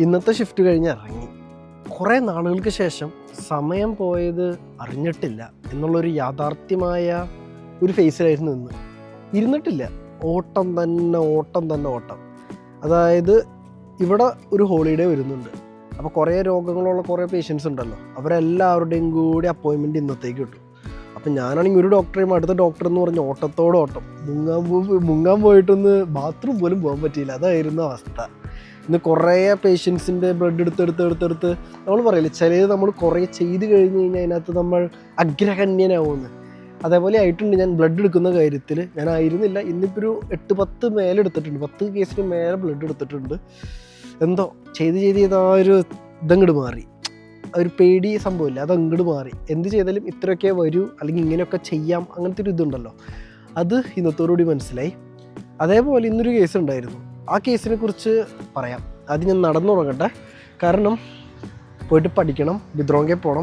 ഇന്നത്തെ ഷിഫ്റ്റ് കഴിഞ്ഞ് ഇറങ്ങി. കുറേ നാളുകൾക്ക് ശേഷം സമയം പോയത് അറിഞ്ഞിട്ടില്ല എന്നുള്ളൊരു യാഥാർത്ഥ്യമായ ഒരു ഫേസിലായിരുന്നു ഇന്ന്. ഇരുന്നിട്ടില്ല. ഓട്ടം തന്നെ ഓട്ടം തന്നെ ഓട്ടം. അതായത് ഇവിടെ ഒരു ഹോളിഡേ വരുന്നുണ്ട്. അപ്പോൾ കുറേ രോഗങ്ങളുള്ള കുറേ പേഷ്യൻസ് ഉണ്ടല്ലോ. അവരെല്ലാവരുടെയും കൂടി അപ്പോയിൻമെന്റ് ഇന്നത്തേക്ക് കിട്ടും. അപ്പം ഞാനാണെങ്കിൽ ഒരു ഡോക്ടറേയും അടുത്ത ഡോക്ടർ എന്ന് പറഞ്ഞ ഓട്ടത്തോടെ ഓട്ടം. മുങ്ങാൻ മുങ്ങാൻ പോയിട്ടൊന്ന് ബാത്റൂം പോലും പോകാൻ പറ്റിയില്ല. അതായിരുന്നു അവസ്ഥ. ഇന്ന് കുറേ പേഷ്യൻസിന്റെ ബ്ലഡ് എടുത്ത് എടുത്ത് എടുത്ത് എടുത്ത് നമ്മൾ പറയില്ലേ ചിലത് നമ്മൾ കുറേ ചെയ്ത് കഴിഞ്ഞ് കഴിഞ്ഞാൽ അതിനകത്ത് നമ്മൾ അഗ്രഗണ്യനാവുമെന്ന് അതേപോലെ ആയിട്ടുണ്ട് ഞാൻ ബ്ലഡ് എടുക്കുന്ന കാര്യത്തിൽ ഞാൻ ആയിരുന്നില്ല. ഇന്നിപ്പോൾ ഒരു എട്ട് പത്ത് മേലെ എടുത്തിട്ടുണ്ട്. പത്ത് കേസിന് മേലെ ബ്ലഡ് എടുത്തിട്ടുണ്ട്. എന്തോ ചെയ്ത് ചെയ്ത് ചെയ്ത് ആ ഒരു ഇതങ്ങോട്ട് മാറി. ഒരു പേടി സംഭവമില്ല. അത് അങ്ങോട്ട് മാറി. എന്ത് ചെയ്താലും ഇത്രയൊക്കെ വരൂ അല്ലെങ്കിൽ ഇങ്ങനെയൊക്കെ ചെയ്യാം അങ്ങനത്തെ ഒരു ഇതുണ്ടല്ലോ. അത് ഇന്നത്തോടുകൂടി മനസ്സിലായി. അതേപോലെ ഇന്നൊരു കേസ് ഉണ്ടായിരുന്നു. ആ കേസിനെ കുറിച്ച് പറയാം. അത് ഞാൻ നടന്നു തുടങ്ങട്ടെ കാരണം പോയിട്ട് പഠിക്കണം ബിദ്രോങ്കെ പോകണം